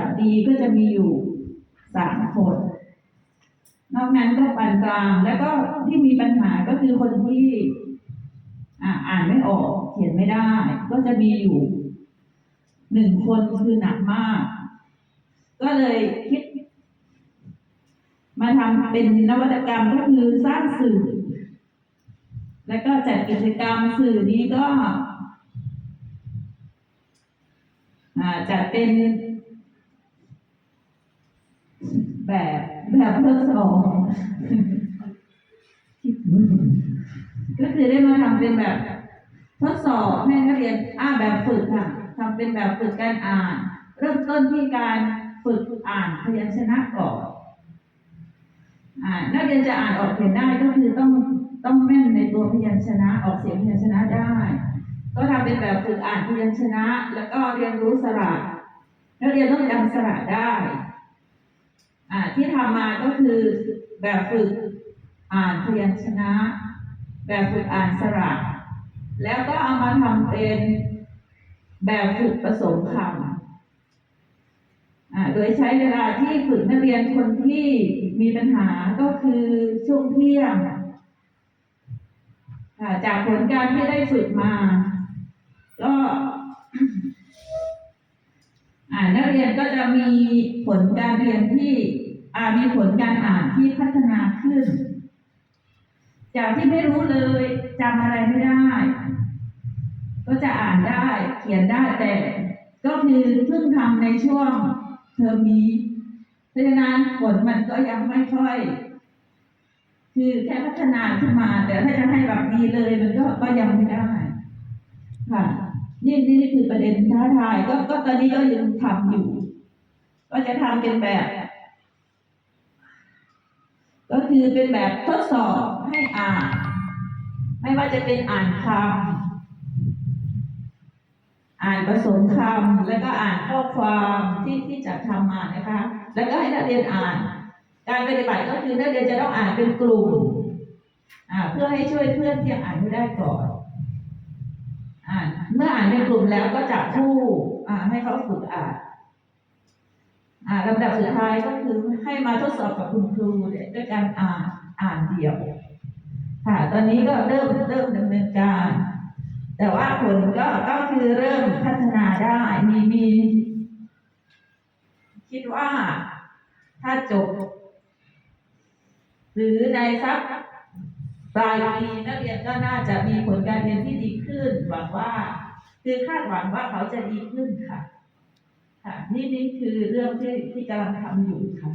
ดับดีก็จะมีอยู่สามคน นอกนั้นก็ปานกลาง แล้วก็ที่มีปัญหาก็คือคนที่อ่านไม่ออก เขียนไม่ได้ ก็จะมีอยู่หนึ่งคนคือหนักมาก ก็เลยคิด มาทำเป็นนวัตกรรมก็คือสร้างสื่อ แล้วก็จัดกิจกรรมสื่อนี้ก็จัดเป็น แบบแบบทดสอบก็คือได้มาทำเป็นแบบทดสอบให้นักเรียนอ่าแบบฝึกค่ะทำเป็นแบบฝึกการอ่าน เริ่มต้นที่การฝึกอ่านพยัญชนะก่อนอ่านักเรียนจะอ่านออกเขียนได้ก็คือต้องต้องแม่นในตัวพยัญชนะออกเสียงพยัญชนะได้ ก็ทำเป็นแบบฝึกอ่านพยัญชนะ แล้วก็เรียนรู้สระนักเรียนต้องจำสระได้ ที่ทำมาก็คือแบบฝึกอ่านพยัญชนะ แบบฝึกอ่านสระแล้วก็เอามาทำเป็นแบบฝึกผสมคำโดยใช้เวลาที่ฝึกนักเรียนคนที่มีปัญหาก็คือช่วงเที่ยงจากผลการที่ได้ฝึกมา ก็ นักเรียนก็จะมีผลการเรียนที่มีผลการอ่านที่พัฒนาขึ้น จากที่ไม่รู้เลยจำอะไรไม่ได้ ก็จะอ่านได้เขียนได้แต่ก็คือเพิ่งทำในช่วงเทอมนี้เพราะฉะนั้นผลมันก็ยังไม่ค่อย คือแค่พัฒนาขึ้นมา แต่ถ้าจะให้แบบดีเลยมันก็ก็ยังไม่ได้ค่ะ นี่นี่คือประเด็นท้าทายก็ก็ตอนนี้ก็ยังทำอยู่ ก็จะทำเป็นแบบ ก็คือเป็นแบบทดสอบให้อ่าน ไม่ว่าจะเป็นอ่านคำอ่านผสมคำแล้วก็อ่านข้อความที่ที่จะทำมานะคะ แล้วก็ให้นักเรียนอ่าน การปฏิบัติก็คือนักเรียนจะต้องอ่านเป็นกลุ่มอ่าเพื่อให้ช่วยเพื่อนที่อ่านไม่ได้ก่อน เมื่ออ่านในกลุ่มแล้วก็จับคู่ อ่า ให้เขาฝึกอ่านอ่าลำดับสุดท้ายก็คือให้มาทดสอบกับคุณครูด้วยการอ่านอ่านเดี่ยว ค่ะ ตอนนี้ก็เริ่มเริ่มดำเนินการ แต่ว่าผลก็ก็คือเริ่มพัฒนาได้มีมีคิดว่าถ้าจบ หรือในสัก ปลายปีนักเรียนก็น่าจะมีผลการเรียนที่ดีขึ้นหวังว่าคือคาดหวังว่าเขาจะดีขึ้นค่ะ ค่ะ นี่นี่คือเรื่องที่ที่กำลังทำอยู่ค่ะ